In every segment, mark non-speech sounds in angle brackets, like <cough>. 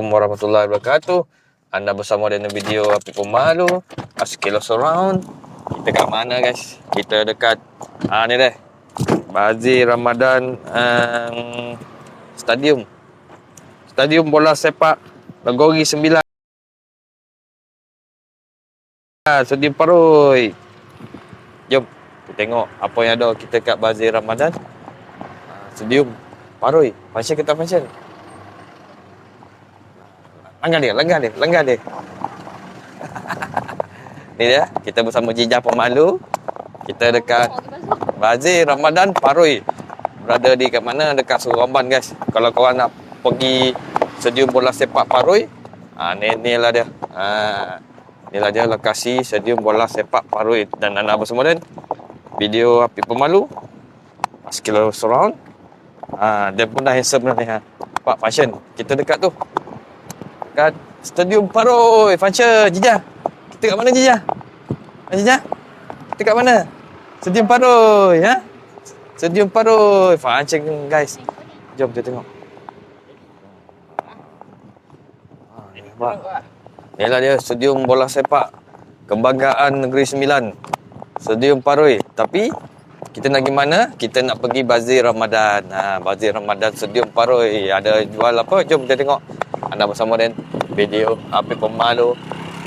Assalamualaikum warahmatullahi wabarakatuh. Anda bersama dengan video Api Pemalu, Askilo Surround. Kita kat mana guys? Kita dekat ah ni deh. Bazir Ramadan um, Stadium. Stadium bola sepak Negeri Sembilan. Ah, Stadium Paroi. Jom kita tengok apa yang ada kita kat Bazir Ramadan. Ah, Stadium Paroi. Function kita function. Langgar dia, langgar dia, langgar dia. Ni dia, kita bersama Jijah Pemalu. Kita dekat Bazir Ramadan Paroi. Berada di kat mana? Dekat Suramban guys. Kalau korang nak pergi stadium bola sepak Paroi, ha, ni, ni lah dia. Ha, ni lah dia lokasi stadium bola sepak Paroi. Dan anda bersama dengan video Api Pemalu. Skill surround. Ha, dia pun dah handsome ni. Ha. Pak fashion. Kita dekat tu kat Stadium Paroi function Jijah. Kita kat mana Jijah? Ha, Jijah? Kita kat mana? Stadium Paroi ha Stadium Paroi function guys. Jom kita tengok. Ha, Inilah dia stadium bola sepak Kebanggaan Negeri Sembilan. Stadium Paroi Tapi kita nak pergi mana? Kita nak pergi Bazir Ramadan. Ha, Bazir Ramadan Stadium Paroi. Ada jual apa? Jom kita tengok. Anda bersama dengan video Api Pemalu.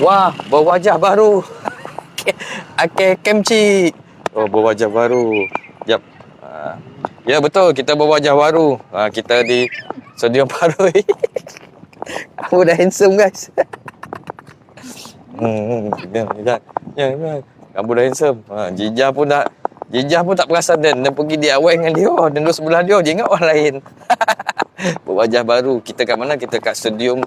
Wah, berwajah baru. <laughs> Ake Kemci. Oh, berwajah baru. Jap. Ha. Ya betul, kita berwajah baru. Ha, kita di Stadium <laughs> Paroi. Aku dah handsome guys. Hmm, ya, ya, ya, ya. Kamu dah handsome. Ha, Jijah pun dah Jijah pun tak perasan dan dia pergi di awal dengan dia. Dan duduk sebelah dia, dia ingat orang lain. <laughs> Berwajah baru. Kita kat mana? Kita kat stadium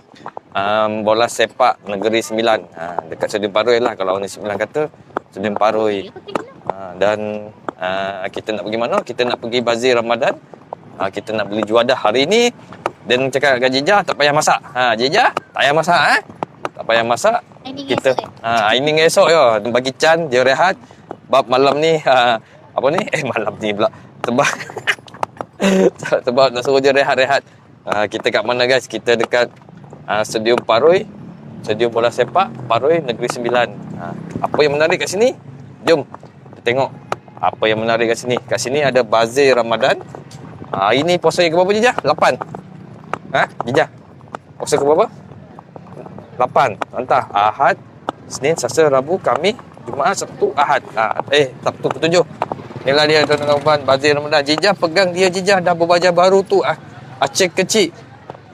um, bola sepak Negeri Sembilan. Ha, dekat stadium Paroi lah kalau orang Sembilan kata. Stadium Paroi. Ha, dan uh, kita nak pergi mana? Kita nak pergi Bazir Ramadan. Ha, kita nak beli juadah hari ni. Dan cakap dengan Jijah, tak payah masak. Ha, Jijah, tak payah masak. Eh? Tak payah masak. kita ha, ini esok ya. Bagi Chan, dia rehat. Bab malam ni, ha, apa ni? Eh, malam ni pula. Sebab <laughs> sebab nak suruh dia rehat-rehat. Uh, kita kat mana guys? Kita dekat uh, Stadium Paroi. Stadium bola sepak Paroi Negeri Sembilan. Uh, apa yang menarik kat sini? Jom kita tengok apa yang menarik kat sini. Kat sini ada Bazir Ramadan. Uh, ini puasa yang ke berapa Jijah? 8. Ha? Jijah? Puasa ke berapa? 8. Entah. Ahad, Senin, Selasa, Rabu, Khamis, Jumaat, Sabtu, Ahad. Ha, eh, Sabtu ketujuh. Inilah dia tuan-tuan Bazir Ramadan. Jijah pegang dia Jijah dah berbajah baru tu. Ah, acik kecil.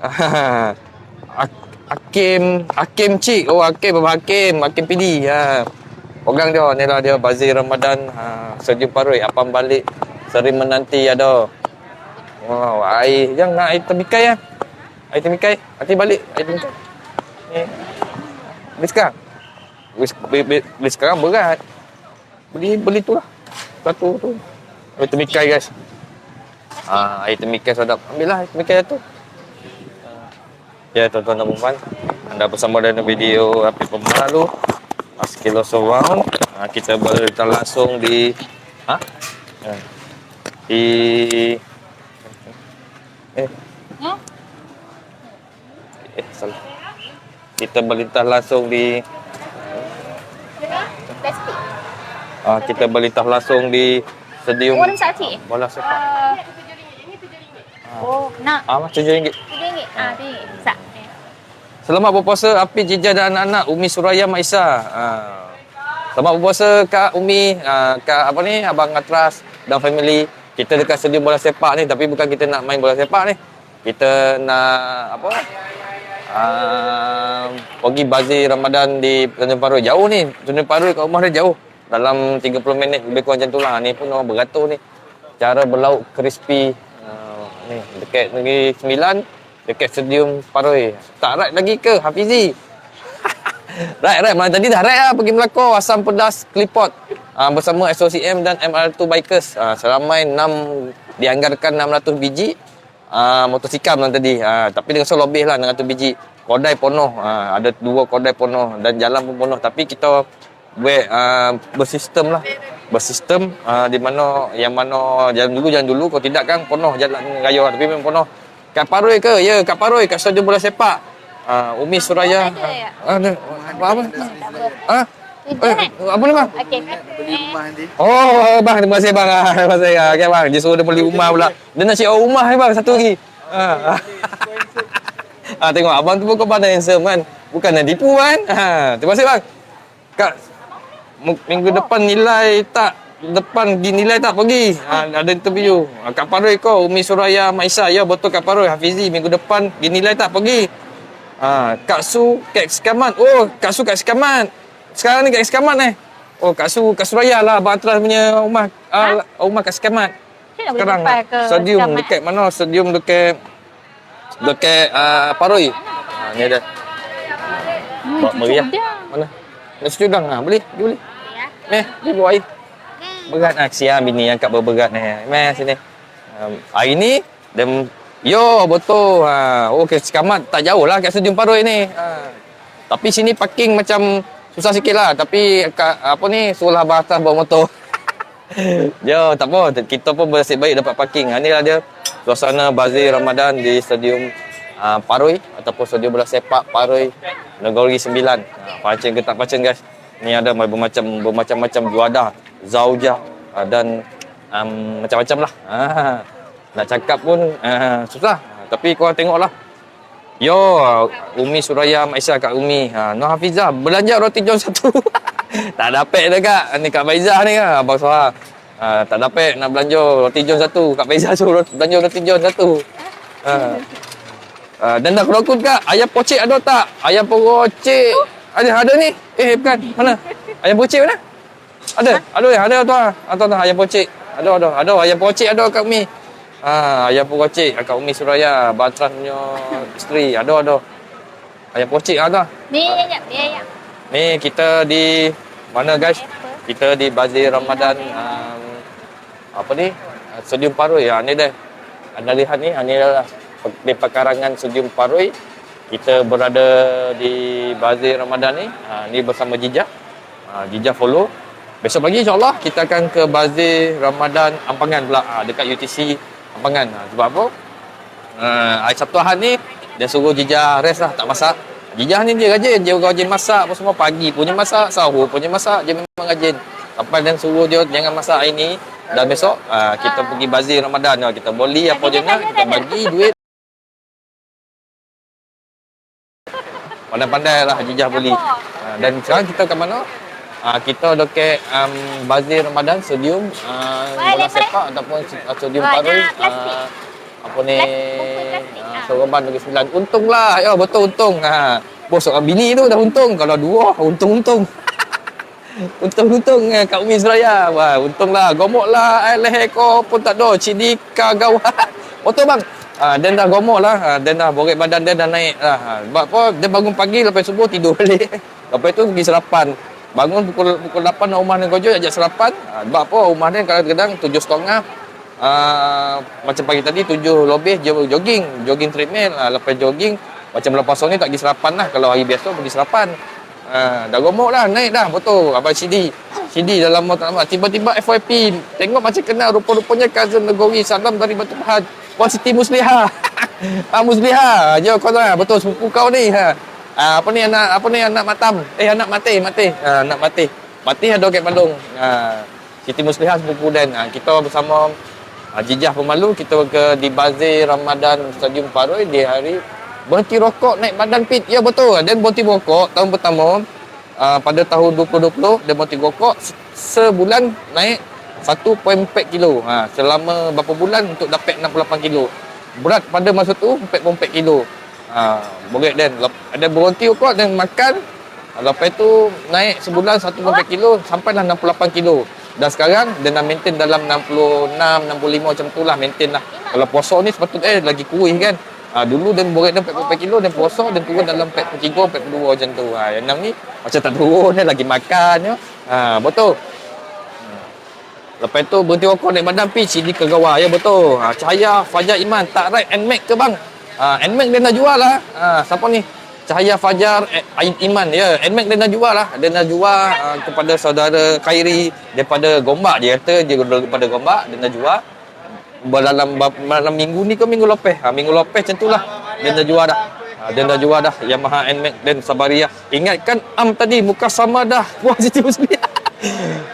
<laughs> Hakim Hakim Cik. Oh Hakim Abang Hakim. Hakim PD. Ha. Pegang dia. Inilah dia Bazir Ramadan. Ha. Sejuk Paroi. Apam balik. Sering menanti ada. Wow. Air. Jangan nak air temikai ya. Air temikai. Nanti balik. Air temikai. Ni. Beli sekarang. Beli, beli, beli, sekarang berat. Beli beli tu lah. Satu tu. Air temikai guys. Ah, air temikai sedap. Ambil lah air temikai tu. Ya tuan-tuan dan puan Anda bersama dengan video Api Pemalu Askilo Surround ha, Kita berita langsung di ha? ha? Di Eh Eh salah Kita berlintas langsung di Ah, kita berlintas langsung di stadium Orang sakit? bola sepak. Uh, oh, nak Ah, macam RM7. RM7. Ah, RM7. Sak. Selamat berpuasa Api Jijah dan anak-anak Umi Suraya Maisa. Ah. Selamat berpuasa Kak Umi, ah, Kak apa ni, Abang Atras dan family. Kita dekat stadium bola sepak ni tapi bukan kita nak main bola sepak ni. Kita nak apa? Ah, pergi bazir Ramadan di Tanjung Paru. Jauh ni. Tanjung Paru kat rumah dia jauh. Dalam 30 minit lebih kurang macam tu lah. Ni pun orang beratur ni. Cara berlauk crispy. Uh, ni dekat Negeri Sembilan. Dekat Stadium Paroi. Tak ride lagi ke Hafizi? <laughs> ride, ride. Mana tadi dah ride lah pergi Melaka. Asam Pedas, Klipot. Uh, bersama SOCM dan MR2 Bikers. Uh, seramai 6, dianggarkan 600 biji. Uh, motosikal malam tadi. Uh, tapi dia rasa lebih lah 600 biji. Kodai penuh. Uh, ada dua kodai penuh. Dan jalan pun penuh. Tapi kita buat uh, bersistem lah. Bersistem uh, di mana yang mana jalan dulu jalan dulu kalau tidak kan penuh jalan raya tapi memang penuh. Kat Paroi ke? Ya, kat Paroi kat stadium bola sepak. Ah, Umi Suraya. Ada ya? Ah, ada. Apa? Ah? Eh, apa bang? Okey. Beli rumah nanti. Oh, bang, terima kasih bang. Ah, terima kasih. Ah, Okay, bang. Dia suruh dia beli rumah pula. Dia nak sewa rumah ni bang, satu lagi. Ah. ah, tengok abang tu pun kau pandai handsome kan. Bukan nak tipu kan. Ah, terima kasih bang. Kak, minggu depan nilai tak depan dinilai tak pergi. Ha, ada interview. Ha, Kak Paroi kau, Umi Suraya Maisa. Ya betul Kak Paroi. Hafizi minggu depan dinilai tak pergi. Ha, Kak Su Kak Sekamat. Oh, Kak Su Kak Sekamat. Sekarang ni Kak Sekamat eh. Oh, Kak Su Kak Suraya lah. Abang Atras punya rumah. Ha? rumah Kak Sekamat. Nak Sekarang ke stadium Selamat. dekat mana? Stadium dekat dekat uh, Paroi. Ha, ni ada. Hmm, Bawa meriah. Mana? Nasi cudang ha, boleh? Dia boleh. Ya. Meh, dia bawa air. Berat ah kesian bini yang kat berberat ni. Meh sini. Um, hari ni dem yo betul ha. Oh ke sekamat tak jauh lah kat Stadium Paroi ni. Ha. Tapi sini parking macam susah sikit lah. Tapi kat, apa ni suruhlah batas bawa motor. <laughs> Yo, tak apa. Kita pun bersih baik dapat parking. Ha, inilah dia suasana bazir Ramadan di Stadium uh, Paroi ataupun Stadium Bola Sepak Paroi Negeri Sembilan. Ha, pancing ketak pancing guys. Ni ada bermacam bermacam-macam juadah, zaujah uh, dan um, macam-macam lah. Ha, nak cakap pun uh, susah. Tapi korang tengoklah. Yo, Umi Suraya Mak Aisyah Kak Umi. Ha, Noh Hafizah belanja roti john satu. <laughs> tak dapat dah Kak. Ni Kak Faizah ni kan. Abang Soha. Ha, tak dapat nak belanja roti john satu. Kak Faizah suruh roti- belanja roti john satu. Ha. Ha, dan dah kerokut Kak. Ayam pocik ada tak? Ayam pocik. Ada, ada ni. Eh, bukan. Mana? Ayam pocik mana? Ada? Ada, ada tu. Ada tu ayam pocik. Ada, ada. Ada ayam pocik ada Kak Umi. Ha, ayam pocik Kak Umi Suraya, Batran punya isteri. Ada, ada. Ayam pocik ada. Ni ayam, ni ayam. Ni kita di mana guys? Kita di Bazir Ramadan um, apa ni? Stadium Paroi. Ya, ni dah. Anda lihat ni, ha, ni adalah di pekarangan Stadium Paroi. Kita berada di Bazir Ramadan ni. Ha, ni bersama Jijah. Ha, Jijah follow. Besok pagi insyaAllah kita akan ke Bazir Ramadan Ampangan pula. Ha, dekat UTC Ampangan. Ha, sebab apa? Uh, hari Sabtu Ahad ni dia suruh Jijah rest lah tak masak. Jijah ni dia rajin, dia rajin masak apa semua pagi punya masak, sahur punya masak, dia memang rajin. Sampai dan suruh dia jangan masak hari ni dan besok uh, kita pergi bazir Ramadan uh, kita boli apa je nak kita bagi duit. Pandai-pandai lah Jijah beli. Uh, dan sekarang kita ke mana? Uh, kita dekat um, bazir Ramadan stadium uh, bola sepak ataupun uh, Banyak Paroi plastik. uh, apa ni uh, ah. Soroban Negeri Sembilan untung lah ya betul untung ha bos seorang bini tu dah untung kalau dua untung-untung <laughs> untung-untung eh, kat Umi Seraya wah untung lah gomok lah eh, leher kau pun tak ada cidi kagau <laughs> betul bang Ha, dan dah gomok lah. Ha, dan dah borek badan dia dah naik lah. Sebab apa? Dia bangun pagi lepas subuh tidur balik. <laughs> lepas tu pergi sarapan. Bangun pukul pukul 8 nak rumah dengan Gojo ajak sarapan. Ha, sebab apa? Rumah dia kadang-kadang tujuh setengah. Uh, macam pagi tadi tujuh lebih jo- jogging. Jogging treadmill. Ha, lepas jogging. Macam bulan puasa ni tak pergi sarapan lah. Kalau hari biasa pergi sarapan. Ha, dah gomok lah. Naik dah. Betul. Abang CD. CD dah lama tak lama. Tiba-tiba FYP. Tengok macam kenal. Rupa-rupanya cousin Negori. Salam dari Batu Pahat. Puan Siti Musliha. <laughs> ah, Musliha. Jo kau tahu. Betul sepupu kau ni. Ha. Ah, apa ni anak apa ni anak matam? Eh anak mati, mati. Ah, anak mati. Mati ada kat Bandung. Ah, Siti Musliha sepupu dan ah, kita bersama ah, Jijah Pemalu kita ke di Bazir Ramadan Stadium Paroi di hari berhenti rokok naik badan pit. Ya betul. Dan berhenti rokok tahun pertama ah, pada tahun 2020 dia berhenti rokok se- sebulan naik 1.4 kilo. Ha, selama berapa bulan untuk dapat 68 kilo. Berat pada masa tu 4.4 kilo. Ha, berat dan ada berhenti rokok dan makan. Lepas tu naik sebulan 1.4 kilo sampailah 68 kilo. Dan sekarang dia dah maintain dalam 66, 65 macam tu lah maintain lah. Kalau puasa ni sepatutnya eh, lagi kurih kan. Ha, dulu dia berat dan 44 kilo dan puasa dan turun dalam 43, 42 macam tu. Ha, yang enam ni macam tak turun dia lagi makan ya. Ha, betul. Lepas tu berhenti rokok naik badan pi CD ke gawah. Ya betul. Ha, Cahaya Fajar Iman tak right NMAX ke bang? Ha, NMAX dia nak jual lah. Ha, siapa ni? Cahaya Fajar eh, Ain Iman. Ya, NMAX dia nak jual lah. Dia nak jual uh, kepada saudara Khairi daripada Gombak. Dia kata dia daripada Gombak. Dia nak jual. Dalam, dalam minggu ni ke minggu lepas? Ha, minggu lepas macam tu lah. Dia nak jual dah. Ha, Ah, dia dah jual dah Yamaha NMAX dan Sabaria. Ingatkan Am tadi muka sama dah. <laughs> Puas Siti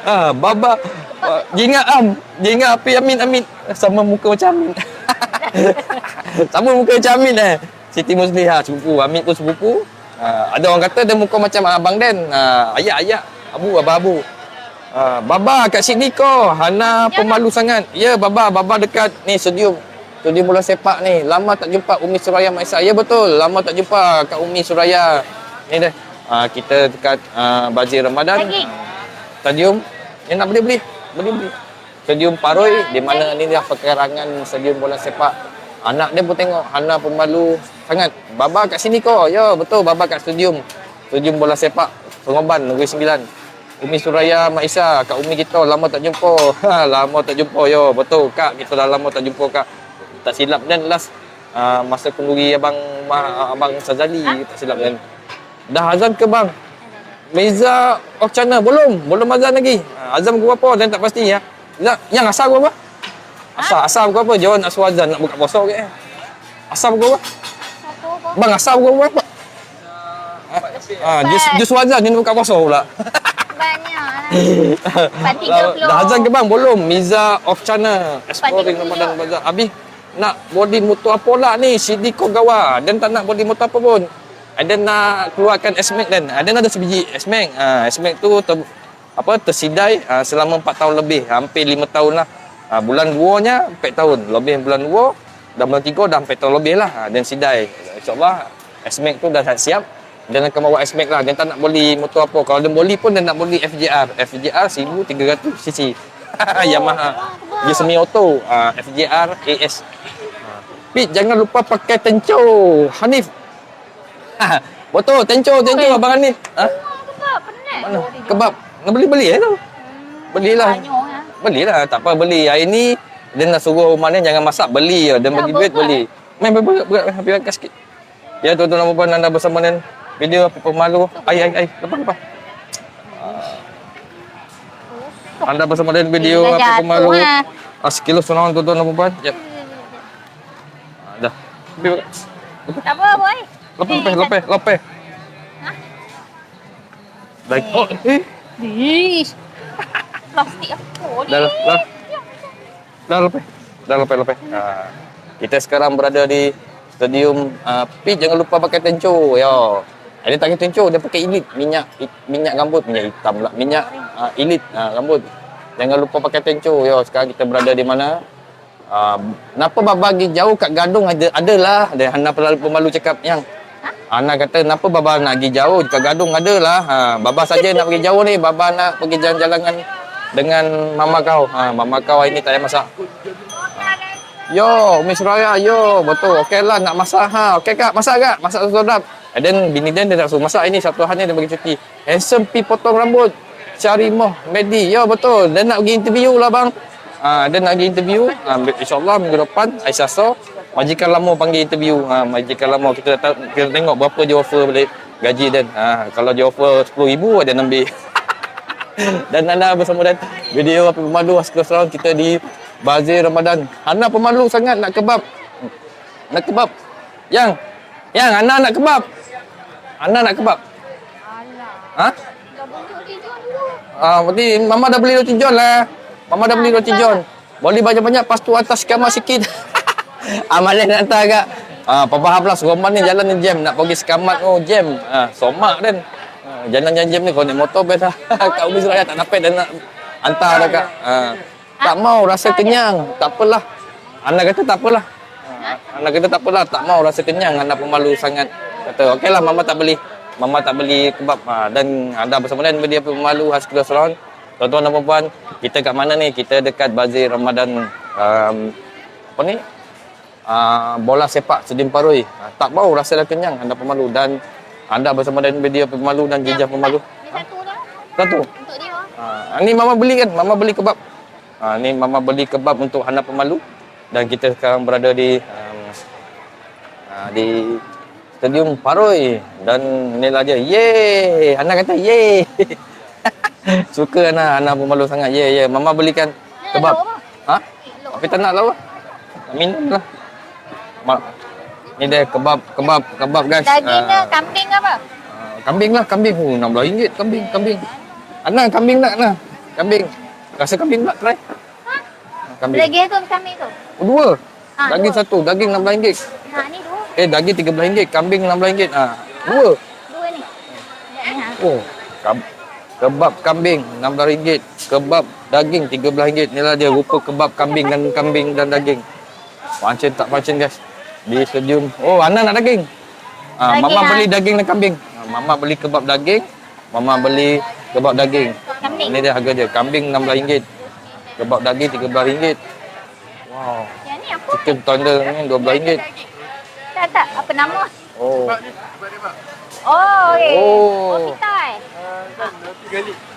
ah, Baba uh, ingat Am, dia ingat api Amin Amin sama muka macam Amin. <laughs> <laughs> sama muka macam Amin eh. Siti Muslihat sepupu, Amin pun sepupu. Ah, ada orang kata dia muka macam Abang Den. Ah, ayak-ayak, abu abu-abu. Ah, Baba kat sini ko. Hana pemalu sangat. Ya Baba, Baba dekat ni studio. Studio bola sepak ni. Lama tak jumpa Umi Suraya Mak Isa. Ya betul. Lama tak jumpa Kak Umi Suraya. Ni dah. Ah, kita dekat ah, Bazir Ramadan. Daging. Stadium. Ni nak beli beli. Stadium Paroi di mana ni dah perkarangan stadium bola sepak. Anak dia pun tengok Hana pemalu sangat. Baba kat sini ko. Ya betul Baba kat stadium. Stadium bola sepak. Pengoban Negeri Sembilan. Umi Suraya Mak Isa, Kak Umi kita lama tak jumpa. Ha, lama tak jumpa yo. Betul Kak, kita dah lama tak jumpa Kak. Tak silap dan last uh, masa kenduri abang ma, abang Sazali tak silap dan. Dah azan ke bang? Meza Okchana belum, belum azan lagi. Azan pukul berapa dan tak pasti ya. Yang, yang asal pukul apa? Asal, asal pukul apa? Jawab nak suruh azan nak buka puasa ke? Asal pukul apa? Satu apa? Bang asal pukul berapa? Ah, jus jus azan ni nak buka puasa pula. Banyak lah. Empat tiga Dah, puluh. dah azan ke bang? Belum. Miza of China. Exploring. Ramadan Bazaar. Habis nak body motor apa lah ni? CD Kogawa. Dan tak nak body motor apa pun. Ada nak keluarkan S-Max dan. Ada ada sebiji S-Max. Ha, S-Max tu ter, apa tersidai ha, selama 4 tahun lebih. Hampir 5 tahun lah. Ha, bulan 2-nya 4 tahun. Lebih bulan 2. Dan bulan 3 dah 4 tahun lebih lah. Ha, dan sidai. InsyaAllah S-Max tu dah siap. Dia akan bawa S-Max lah. Dia tak nak beli motor apa. Kalau dia beli pun dia nak beli FJR. FJR 1300 cc. <laughs> Yamaha. Dia semi auto. Uh, FJR AS. Uh. Pit, jangan lupa pakai tenco. Hanif. <laughs> Betul, tenco, tenco. Abang Hanif. Ha? Kebab, penat. Mana? Kebab. Nak beli-beli eh tu. Belilah. Banyak lah. Belilah. Tak apa, beli. Hari ni, dia nak suruh rumah ni jangan masak, beli je. Dia bagi duit, beli. Main berat, berat, berat. Biar angkat sikit. Ya, tuan-tuan dan puan anda bersama dengan video apa pemalu. Ai, ai, ai. Lepas, lepas. Anda bersama dengan video apa pemalu. ha. Ah, sekilo sunang tuan-tuan dan puan. Jap. Ah, dah. Lebih, Tak apa, boy. Lepas, Eh, lepas, lepas, lepas. Ha? Baik. Oh, eh. Ish. Plastik apa ni? Dah, dah. Dah, dah lepas. Dah lepas, lepas. Ha. Kita sekarang berada di stadium uh, Pit jangan lupa pakai tenco. Ya. Dia tak pakai tenco, dia pakai elit minyak minyak rambut, minyak hitam pula. Minyak uh, elit uh, rambut. Jangan lupa pakai tenco. Ya, sekarang kita berada di mana? Uh, kenapa baba pergi jauh kat Gadung ada adalah ada Hana pelalu pemalu cakap yang Ana kata kenapa baba nak pergi jauh kat Gadung adalah ha baba saja nak pergi jauh ni baba nak pergi jalan-jalan dengan mama kau ha mama kau hari ni tak payah masak Yo, Miss Raya, yo, betul. Okey lah nak masak ha. Okey kak, masak kak, masak sedap. And then bini dia dia nak suruh masak ini satu hari dia bagi cuti. Handsome pi potong rambut. Cari moh, Medi. Yo, betul. Dia nak pergi interview lah bang. Ha, dia nak pergi interview. Ha, InsyaAllah minggu depan, Aisyah So. Majikan lama panggil interview. Ha, majikan lama kita, ta- kita tengok berapa dia offer balik gaji dan ha, kalau dia offer RM10,000 dia nak ambil. <laughs> Dan anda bersama dan video apa pemalu Askar Surround kita di Bazir Ramadan. Ana pemalu sangat nak kebab. Nak kebab. Yang. Yang Ana nak kebab. Ana nak kebab. Alah. Ha? Ah, berarti mama dah beli roti john lah. Mama dah beli roti john. Boleh banyak-banyak pas tu atas kamar sikit. <laughs> <laughs> Amalan nak hantar agak. Ah, papa hablas rumah ni jalan ni jam nak pergi sekamat oh jam. Ah, somak dan. Ah, jalan jam jam ni kau naik motor best lah. Kak Umi Suraya tak dapat dan nak hantar dah kak. Ah, tak mau rasa kenyang. Tak apalah. Anak kata tak apalah. Ah, anak kata tak apalah. Tak mau rasa kenyang. Anak pemalu sangat. Kata okeylah mama tak beli. Mama tak beli kebab. Ha, dan anda bersama dengan dia pemalu Haskell Salon. Tuan-tuan dan puan kita kat mana ni? Kita dekat Bazir Ramadan um, apa ni? Uh, bola sepak Sedim Paroi. Uh, tak mau rasa dah kenyang anda pemalu dan anda bersama dengan media pemalu dan jejak pemalu. Dia satu dah. Satu. Untuk dia. Ha, ni mama beli kan? Mama beli kebab. Ha, ni mama beli kebab untuk anak pemalu dan kita sekarang berada di um, ha, di Stadium Paroi dan inilah dia. Ye, anak kata ye. <laughs> Suka anak anak pemalu sangat. Ye ye. Mama belikan kebab. Ha? Tapi tak nak lah. Minum lah. Ma- Ni dia kebab, kebab, kebab guys. Daging Ah, kambing apa? ah, kambing lah, kambing. Oh, RM16 kambing, kambing. Ana, kambing nak Ana. Kambing. Rasa kambing tak try? Kambing. Lagi tu kambing tu. Oh, dua. Ah, daging dua. satu, daging RM16. Ha ni dua. Eh, daging RM13, kambing RM16. Ah, dua. Dua ni. Ha. Oh, kab- kebab kambing RM16. Kebab daging RM13. Inilah dia rupa kebab kambing dan kambing dan daging. Pancen tak pancen guys. Di stadium. Oh, Ana nak daging. Ah, Daging, mama ah. beli daging dan kambing. Ah, mama beli kebab daging. Mama beli kebab daging. Kambing. Ini dia harga dia. Kambing RM16. Kebab daging RM13. Wow. Yang ni apa? Chicken tender ni RM12. Tak tak. Apa nama? Oh. Oh, okey. Oh. Oh, kita eh.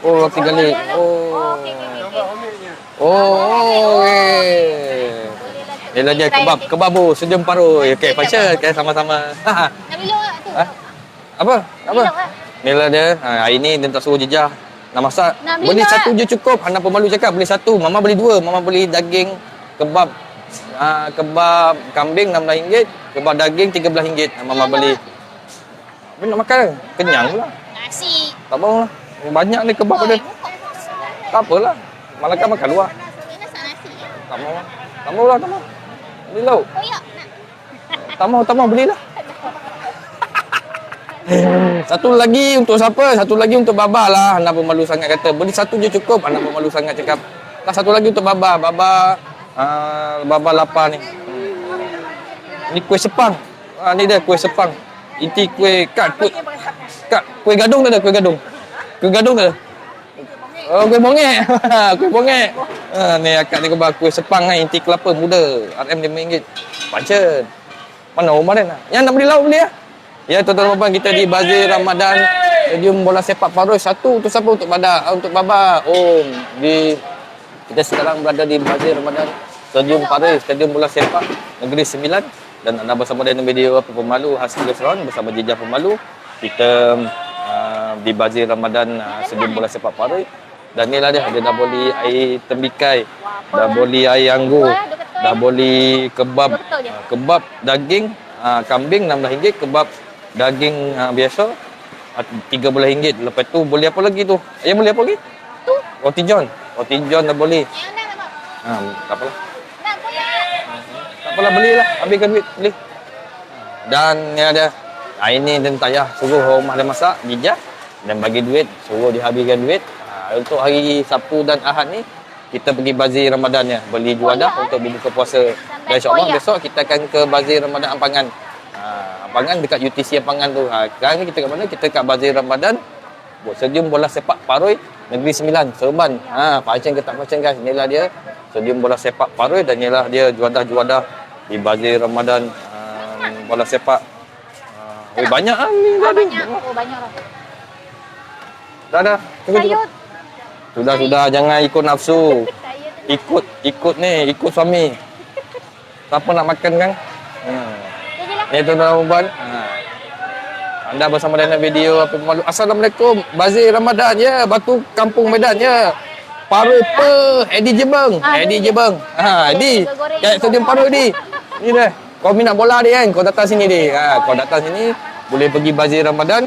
Oh, roti gali. Oh, Oh. okey okey okey. Oh, okey. Dia kebab, kebabu, sejam paru. Okey, pasal okay, sama-sama. Nak minum tak tu? Ha? Apa? Apa? Inilah dia. Ha, hari ni dia tak suruh jejah. Nak masak. Nak beli satu je cukup. Anak pemalu cakap beli satu. Mama beli dua. Mama beli daging kebab ha, kebab kambing RM16. Kebab daging RM13. Ha, Mama beli. Apa nak makan? Kenyang pula. Nasi. Tak mau lah. Banyak ni kebab ada. Tak apalah. Malaikat makan luar. Tak mau lah. Tak mau lah, tak mau. Beli lauk. Oh ya, nak. Tak mau, tak mau. Belilah. <laughs> Satu lagi untuk siapa? Satu lagi untuk Baba lah. Anak pemalu sangat kata. Beli satu je cukup. Anak pemalu sangat cakap. Tak satu lagi untuk Baba. Baba, uh, Baba lapar ni. Ni kuih sepang. Ah, ni dia kuih sepang. Inti kuih kat kuih. Kat kuih gadung tak ada kuih gadung. Kuih gadung tak ada. Oh, kuih bongek. <laughs> kuih bongek. Ha, ni akak ni kebab kuih sepang kan. Inti kelapa muda. RM5. Pancen. Mana rumah dia nak? Yang nak beli lauk beli lah. Ya tuan-tuan dan puan kita di Bazir Ramadan Stadium Bola Sepak Paroi satu untuk siapa untuk Bada ah, untuk Baba. Oh di kita sekarang berada di Bazir Ramadan Stadium Paroi Stadium Bola Sepak Negeri Sembilan dan anda bersama dengan video apa pemalu hasil restoran bersama Jejak Pemalu kita uh, di Bazir Ramadan uh, Stadium Bola Sepak Paroi dan inilah dia dia dah boleh air tembikai dah boleh air anggur dah boleh kebab. Uh, kebab daging uh, kambing RM16 kebab daging uh, biasa uh, RM13 lepas tu boleh apa lagi tu? Ayam boleh apa lagi? Tu. roti john. Roti john dah boleh ha, tak apalah. Nak tak apalah belilah. Habiskan duit beli. Dan ni ada hari ni dan tayah suruh rumah dia masak jijak dan bagi duit suruh dia habiskan duit untuk hari Sabtu dan Ahad ni kita pergi bazir Ramadan ya. Beli juadah untuk berbuka puasa. Dan insyaAllah koyak. besok kita akan ke bazir Ramadan Ampangan. Ha, Ampangan dekat UTC Ampangan tu. Ha, sekarang ni kita kat mana? Kita kat bazir Ramadan. Buat sedium bola sepak Paroi Negeri Sembilan Serban. Ha pancen ke tak pancen guys inilah dia. Sedium bola sepak Paroi dan inilah dia juadah-juadah di bazir Ramadan. Um, bola sepak. Uh, oh, banyak ah ni Oh, dah banyak. Oh, banyak lah. dah dah. Tunggu tunggu. Sayur. Sudah sudah jangan ikut nafsu ikut ikut ni ikut suami siapa nak makan kan hmm. Lah. Ni tuan-tuan dan puan. Ha. Anda bersama dengan video apa pemalu. Assalamualaikum. Bazir Ramadan ya, Batu Kampung Medan ya. Paru pe, Edi Jebeng. Ah, Edi dia. Jebeng. Ha, Edi. Dia goreng. Kat stadium Paru Edi. Ni dia. Kau minat bola dia kan? Kau datang sini dia. Ha, kau datang sini boleh pergi Bazir Ramadan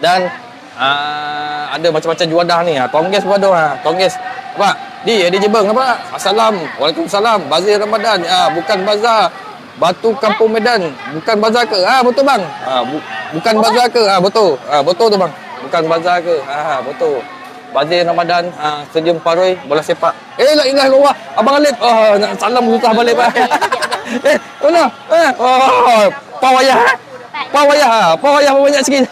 dan uh, ada macam-macam juadah ni. Ha, Tongges pun ada. Ha, Tongges. Apa? Di, Edi Jebeng apa? Assalam. Waalaikumsalam. Bazir Ramadan. Ha, bukan bazar. Batu Kampung Medan. Bukan bazar ke? Ha, betul bang. Ha, bu- bukan bazar ke? Ha, betul. Ha, betul tu bang. Bukan bazar ke? Ha, ha, betul. Bazir Ramadan, ha, Stadium Paroi, bola sepak. Eh, la ilah luar. Abang Alip. Oh, nak salam susah balik <laughs> eh, mana? Eh, oh, pawayah. Ha? Pawayah. ha? Pawayah banyak sikit.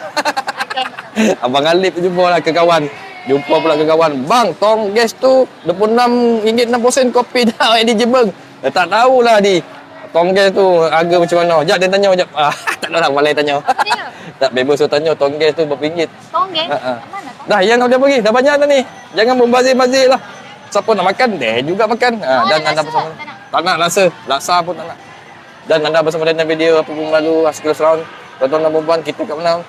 <laughs> Abang Alip jumpa lah ke kawan. Jumpa pula ke kawan. Bang, tong gas tu RM26.60 kopi dah <laughs> Eddie Jebeng. Eh, tak tahulah di. Tong gas tu harga macam mana. Jap dia tanya jap. <laughs> Ah, tak tahu lah malai tanya. Dia. tak bebas suruh tanya tong gas tu berapa ringgit. Tonggeng. Ha, ha. Mana tu? Dah yang dah pergi. Dah banyak dah ni. Jangan membazir-bazir lah. Siapa nak makan, dia juga makan. Ha, Oh, dan anda bersama. tak nak? Tak nak laksa. Laksa pun tak nak. Dan anda bersama dengan video apa pun lalu Askil Round. Tuan-tuan dan perempuan kita kat mana?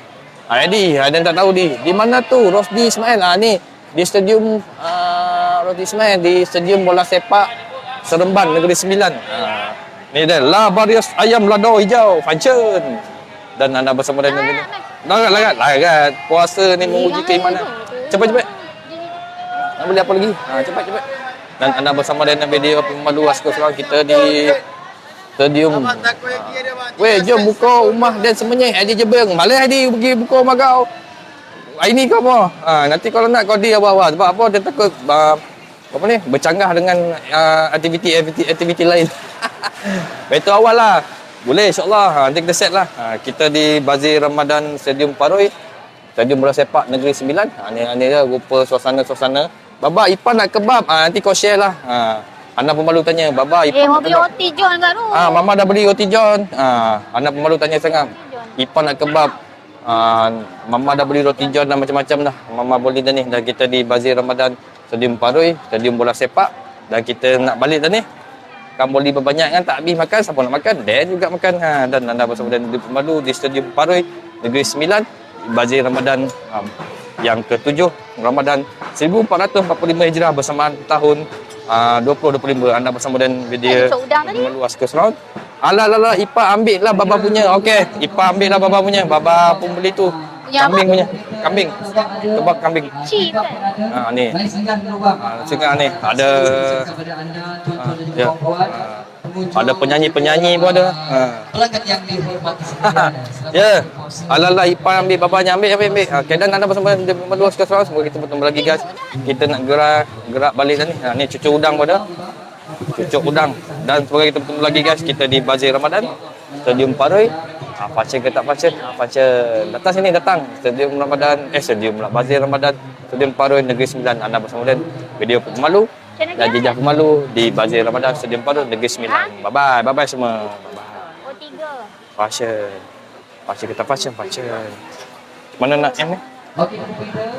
Ha, Eddie, ada yang tak tahu di. Di mana tu? Rosdi Ismail. Ha, ni. Di stadium uh, Rosdi Ismail. Di stadium bola sepak Seremban, Negeri Sembilan. Ha. Ni dia La Barias Ayam Lado Hijau Function. Dan anda bersama dengan ini. Larat, larat, larat. Puasa ni menguji keimanan. Cepat, cepat. Nak beli apa lagi? Ha, cepat, cepat. Dan anda bersama dengan video pemalu Serang kita di Stadium. Weh, jom buka rumah dan semenyih Haji Jebeng. Malah Haji pergi buka rumah kau. Hari ni kau apa? Ha, nanti kalau nak kau di awal-awal. Sebab apa? Dia takut uh, apa ni? Bercanggah dengan uh, aktiviti, aktiviti, aktiviti lain. <laughs> Betul awal lah. Boleh insyaAllah. Ha, nanti kita set lah. Ha, kita di Bazir Ramadan Stadium Paroi. Stadium Bola Sepak Negeri Sembilan. Ha, ni, ni dia rupa suasana-suasana. Baba, Ipan nak kebab. Ha, nanti kau share lah. Ha, Anda pemalu tanya, Baba, Ipan Eh, nak beli roti John kat tu. Ah, Mama dah beli roti john. Ah, anak pemalu tanya sangat. Ipan nak kebab. Ah, Mama dah beli roti john dan macam-macam dah. Mama boleh dah ni. Dan kita di Bazir Ramadan Stadium Paroi, Stadium Bola Sepak. Dan kita nak balik dah ni. Kan boleh berbanyak kan tak habis makan siapa nak makan Dan juga makan ha. dan anda bersama dengan Pemalu di Stadium Paroi Negeri Sembilan Bazir Ramadan um, yang ketujuh Ramadan 1445 Hijrah bersamaan tahun uh, 2025 anda bersama dengan video Eh, cok udang tadi. Pemalu Askar Surround Alah alah alah Ipa ambil lah Baba punya. Okey Ipa ambil lah Baba punya. Baba pun beli tu. Yang Kambing apa? punya. Kambing. Kebab kambing. Kan? ha, ni. Ha, ni. Ada ha, ya. ha, Ada penyanyi-penyanyi pun ada ha. Pelanggan <laughs> yang dihormati sekalian. Ya. Alah-alah Ipan ambil babanya ambil ambil ambil. Ha, keadaan anda bersama dia berdua sekarang semoga kita bertemu lagi guys. Kita nak gerak gerak balik dah ni. Ha, ni cucuk udang pun ada. Cucuk udang dan semoga kita bertemu lagi guys. Kita di Bazir Ramadan. Stadium Paroi. Ha, Facen ke tak facen? Ha, facen. Datang sini datang. Stadium Ramadan. Eh Stadium pula. Bazir Ramadan. Stadium Paroi Negeri Sembilan. Anda bersama dan video pemalu dan dia? jejak pemalu di Bazir Ramadan Stadium Paroi Negeri Sembilan. Bye bye. Bye bye semua. Bye bye. Oh, tiga. Fashion. Fashion kita fashion, fashion. Mana nak M ni? Okey, komputer.